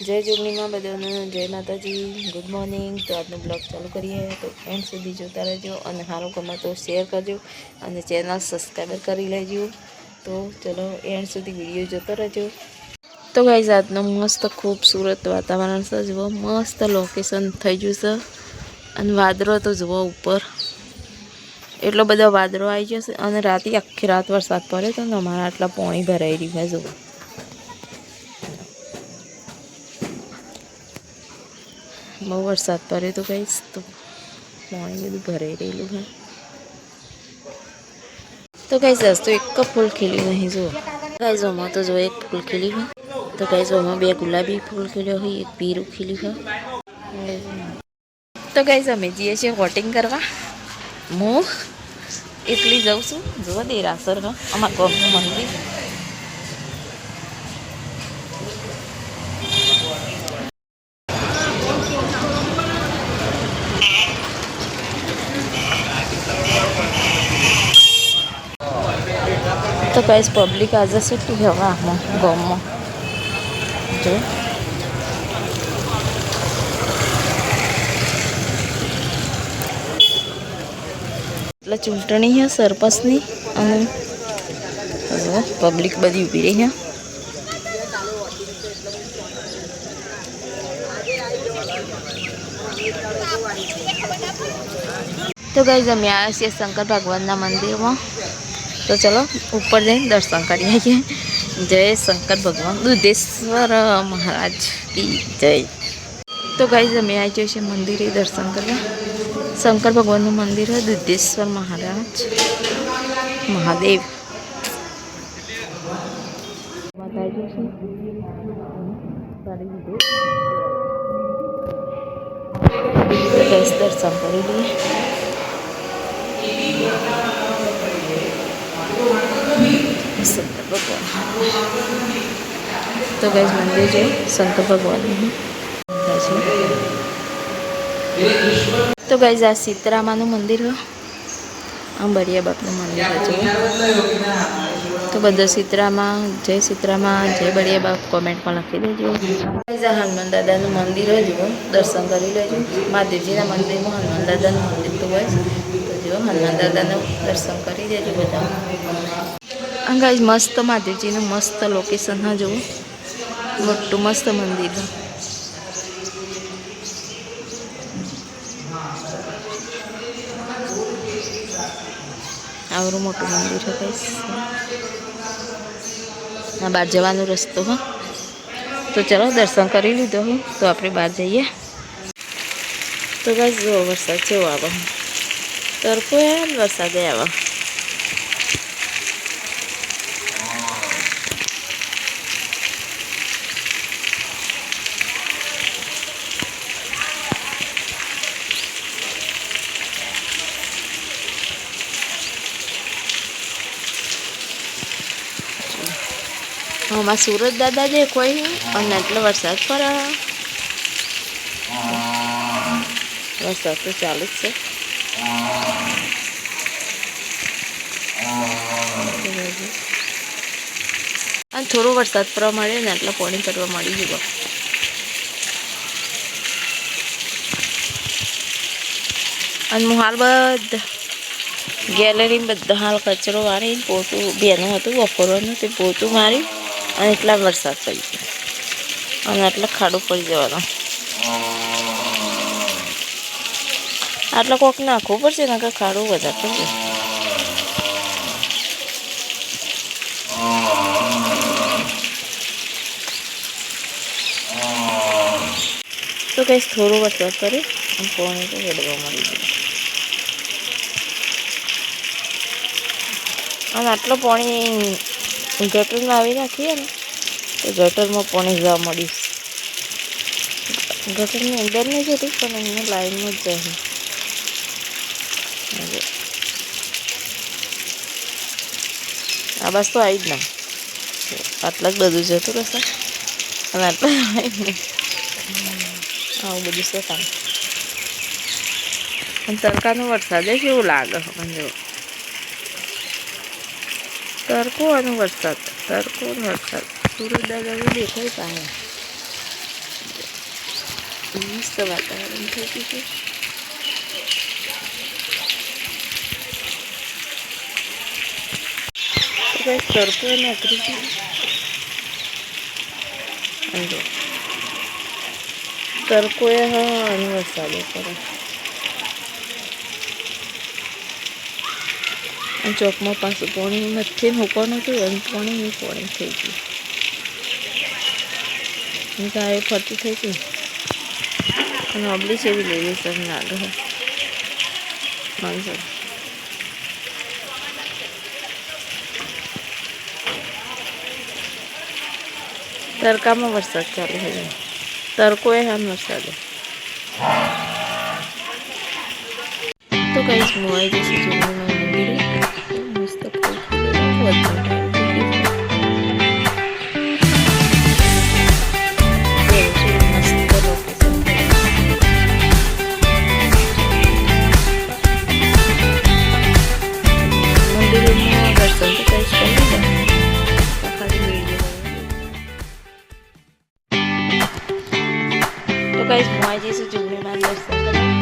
જય જોગણીમાં બધાને, જય માતાજી ગુડ મોર્નિંગ તો આજનો બ્લોગ ચાલુ કરીએ. તો એન્ડ સુધી જોતા રહેજો અને સારો ગમે તો શેર કરજો અને ચેનલ સબસ્ક્રાઈબર કરી લેજો. તો ચલો એન્ડ સુધી વીડિયો જોતો રહેજો. તો ગાઈઝ આજનો મસ્ત ખૂબસૂરત વાતાવરણ છે. જુઓ, મસ્ત લોકેશન થઈ ગયું છે. અને વાદળો તો જુઓ ઉપર. એટલો બધો વાદળો આવી જશે અને રાતે આખી રાત વરસાદ પડ્યો તો અમારા આટલા પાણી ભરાઈ રહ્યું છે, જુઓ. બહુ વરસાદ પડ્યો તો કહીશ તો પાણી બધું ભરાઈ રહેલું હા. તો કઈ આજ તો એક ફૂલ ખીલ્યું નહીં જુઓ. ગાઈઝ ઓમાં તો જો એક ફૂલ ખીલ્યું હોય તો ગાઈઝ ઓમાં બે ગુલાબી ફૂલ ખીલ્યો હોય એક પીરું ખીલ્યું હોય તો ગાઈઝ અમે જઈએ છીએ વોટિંગ કરવા. હું એટલી જાઉં છું. જુઓ દેરાસર હા અમારા ગામનું મંદિર. તો કઈ પબ્લિક આજે સુટી હવે આમાં ગામમાં જો. એટલે ચૂંટણી છે, સરપંચની, અને પબ્લિક બધી ઊભી રહી છે. તો ગઈ અમે આવ્યા છીએ શંકર ભગવાનના મંદિરમાં. તો ચલો, ઉપર જઈને દર્શન કરી આવીએ. જય શંકર ભગવાન દુધેશ્વર મહારાજ કી જય. તો ગાઈઝ અમે આવી જઈએ છીએ મંદિરે દર્શન કરવા. શંકર ભગવાનનું મંદિર હોય દુધેશ્વર મહારાજ, મહાદેવ. દર્શન કરી લઈએ. શંકર ભગવાન તો ગાઈઝ મંદિર છે, સંત ભગવાનનું. તો ગાઈઝ આ સીતરામાનું મંદિર અંબરિયા બાપનું મંદિર છે. તો બધા સીતરામાં, જય સીતરામાં, જય બળિયા બાપ કોમેન્ટમાં લખી દેજો. હનુમાન દાદાનું મંદિર હોય, જુઓ, દર્શન કરી લેજો. મહાદેવજીના મંદિરમાં હનુમાન દાદાનું મંદિર તો હોય હનુમાન દાદાનું દર્શન કરી દેજો બધા. આ મસ્ત, મહાદેવજીનું મસ્ત લોકેશન હા, જુઓ. મોટું મસ્ત મંદિર. આવરું મોટું મંદિર છે આ બહાર જવાનો રસ્તો, હા. તો ચલો, દર્શન કરી લીધો હું. તો આપણે બહાર જઈએ. તો બસ જો વરસાદ જેવો આવે. આવે વરસાદ આવે આમાં સુરત દાદા જે કોઈ અને એટલો વરસાદ પડે વરસાદ તો ચાલુ જ છે અને થોડો વરસાદ પડવા મળે ને એટલે પાણી કરવા મળી જુઓ અને હું હાલ બધા ગેલેરી બધા હાલ કચરો વાળીને પોતું બેનું હતું બપોરવાનું તે પોતું માર્યું અને એટલા વરસાદ પડી ગયો અને એટલે ખાડું પડી જવાનો આટલો કોક નાખવું પડશે ને કે ખાડું વધારે પડશે તો કઈ થોડું વરસાદ કરે પોણી તો વેડવા મળી ગયું. આમ આટલો પાણી ગટરમાં આવી નાખીએ ને, તો ગટરમાં પાણી જવા મળ્યું. ગટરની અંદર નહીં જતી પણ એમને લાઈનમાં જ જાય. આ બસ તો આવી જ ના. આટલા જ બધું જતું રહેશે અને આવી બધું છે કામ. અને તડકાનો વરસાદ કેવું લાગે મને? જો તડકો અને વરસાદ, તડકો વરસાદ. સૂરજ દાદા દેખાય પાસે મસ્ત વાતાવરણ થઈ ગયું છે. કઈ તડકો અને જો તડકો એ હા અને વરસાદ કરે ચોકમાં પાછું પાણી નથી મૂકવાનું હતું અને પાણી પાણી થઈ ગયું ગાય ફરતી થઈ ગઈ અને અબલી એવી લેવી છે માણસો તડકામાં વરસાદ ચાલુ ગયો. તડકો એ હાલ વરસાદ. તો કઈ હું આવી જઈશ મસ્ત 我爱的是最美的。